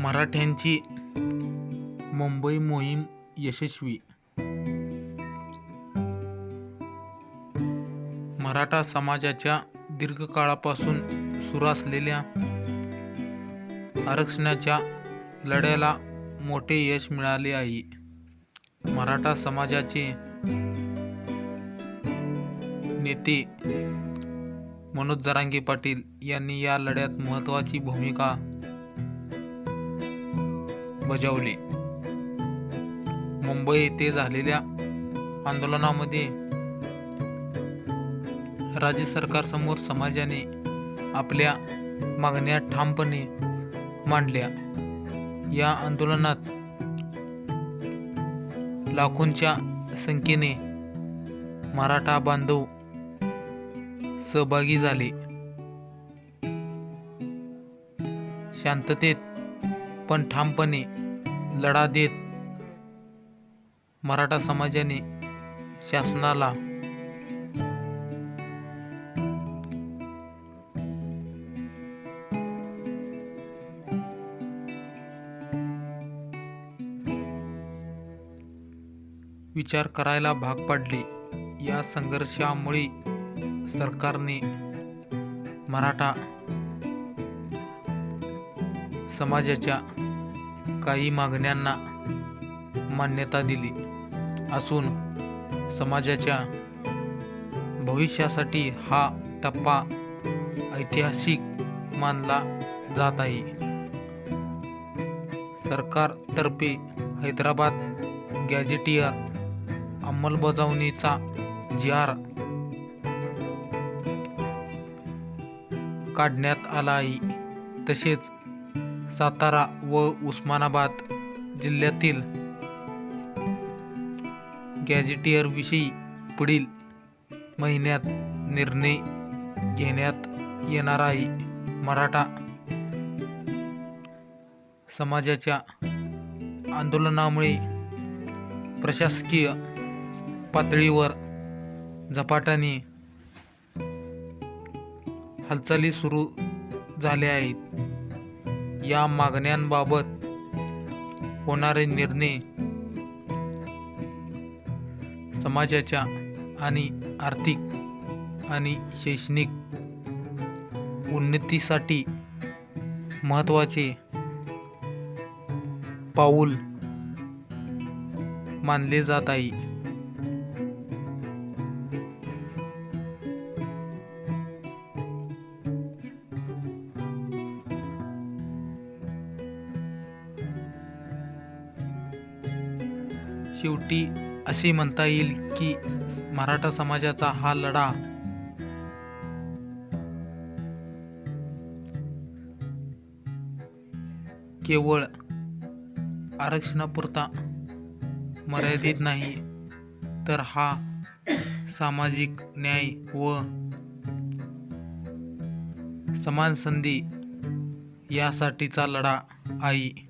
मराठ्यांची मुंबई मोहीम यशस्वी. मराठा समाजाच्या दीर्घकाळापासून सुरू असलेल्या आरक्षणाच्या लढ्याला मोठे यश मिळाले आहे. मराठा समाजाचे नेते मनोज जरांगे पाटील यांनी या लढ्यात महत्त्वाची भूमिका बजावले. मुंबई येथे झालेल्या आंदोलनामध्ये राज्य सरकारसमोर समाजाने आपल्या मागण्या ठामपणे मांडल्या. या आंदोलनात लाखोंच्या संख्येने मराठा बांधव सहभागी झाले. शांततेत पण ठामपणे लढा देत मराठा समाजाने शासनाला विचार करायला भाग पाडले. या संघर्षामुळे सरकारने मराठा समाजाच्या काही मागण्यांना मान्यता दिली असून समाजाच्या भविष्यासाठी हा टप्पा ऐतिहासिक मानला जात आहे. सरकारतर्फे हैदराबाद गॅझेटियर अंमलबजावणीचा जी आर काढण्यात आला आहे. तसेच सातारा व उस्मानाबाद जिल्ह्यातील गॅजेटियरविषयी पुढील महिन्यात निर्णय घेण्यात येणार आहे. मराठा समाजाच्या आंदोलनामुळे प्रशासकीय पातळीवर झपाट्याने हालचाली सुरू झाल्या आहेत. या मागण्यांबाबत होणारे निर्णय समाजाच्या आणि आर्थिक आणि शैक्षणिक उन्नतीसाठी महत्त्वाचे पाऊल मानले जात आहे. शेवटी असे म्हणता येईल की मराठा समाजाचा हा लढा केवळ आरक्षणापुरता मर्यादित नाही तर हा सामाजिक न्याय व समान संधी यासाठीचा लढा आहे.